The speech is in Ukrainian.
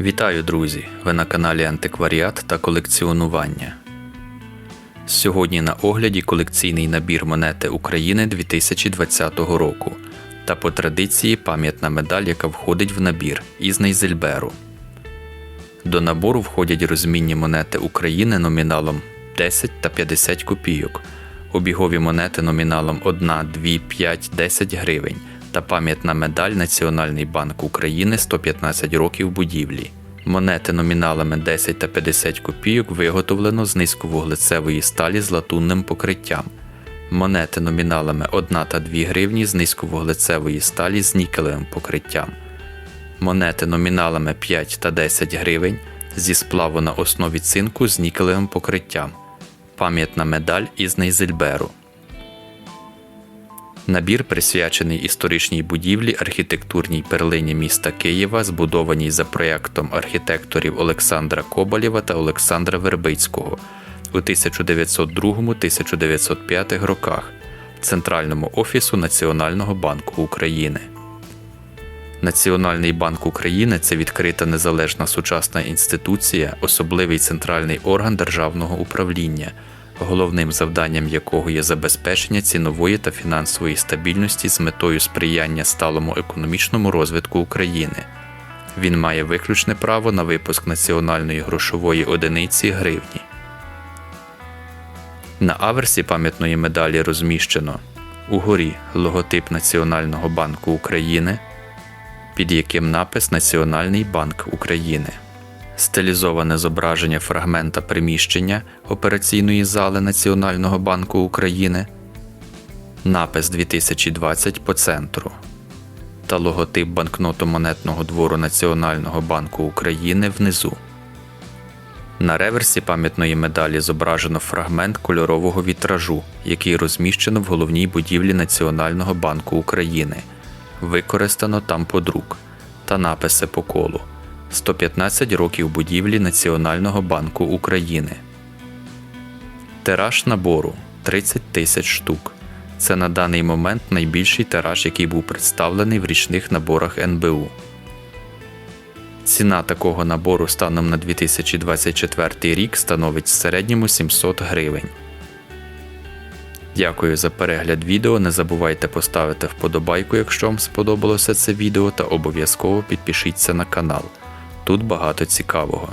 Вітаю, друзі! Ви на каналі Антикваріат та колекціонування. Сьогодні на огляді колекційний набір монети України 2020 року та по традиції пам'ятна медаль, яка входить в набір із Нейзельберу. До набору входять розмінні монети України номіналом 10 та 50 копійок, обігові монети номіналом 1, 2, 5, 10 гривень та пам'ятна медаль Національний банк України 115 років будівлі. Монети номіналами 10 та 50 копійок виготовлено з низьковуглецевої сталі з латунним покриттям. Монети номіналами 1 та 2 гривні з низьковуглецевої сталі з нікелевим покриттям монети номіналами 5 та 10 гривень зі сплаву на основі цинку з нікелевим покриттям, пам'ятна медаль із Нейзельберу. Набір присвячений історичній будівлі архітектурній перлині міста Києва, збудованій за проєктом архітекторів Олександра Коболєва та Олександра Вербицького у 1902-1905 роках Центральному офісу Національного банку України. Національний банк України це відкрита незалежна сучасна інституція, особливий центральний орган державного управління, головним завданням якого є забезпечення цінової та фінансової стабільності з метою сприяння сталому економічному розвитку України. Він має виключне право на випуск національної грошової одиниці гривні. На аверсі пам'ятної медалі розміщено угорі логотип Національного банку України під яким напис Національний банк України. Стилізоване зображення фрагмента приміщення операційної зали Національного банку України, напис 2020 по центру. Та логотип банкноту монетного двору Національного банку України внизу. На реверсі пам'ятної медалі зображено фрагмент кольорового вітражу, який розміщено в головній будівлі Національного банку України. Використано там подрук та написи по колу 115 років будівлі Національного банку України. Тираж набору 30 тисяч штук. Це на даний момент найбільший тираж, який був представлений в річних наборах НБУ. Ціна такого набору станом на 2024 рік становить в середньому 700 гривень. Дякую за перегляд відео. Не забувайте поставити вподобайку, якщо вам сподобалося це відео, та обов'язково підпишіться на канал. Тут багато цікавого.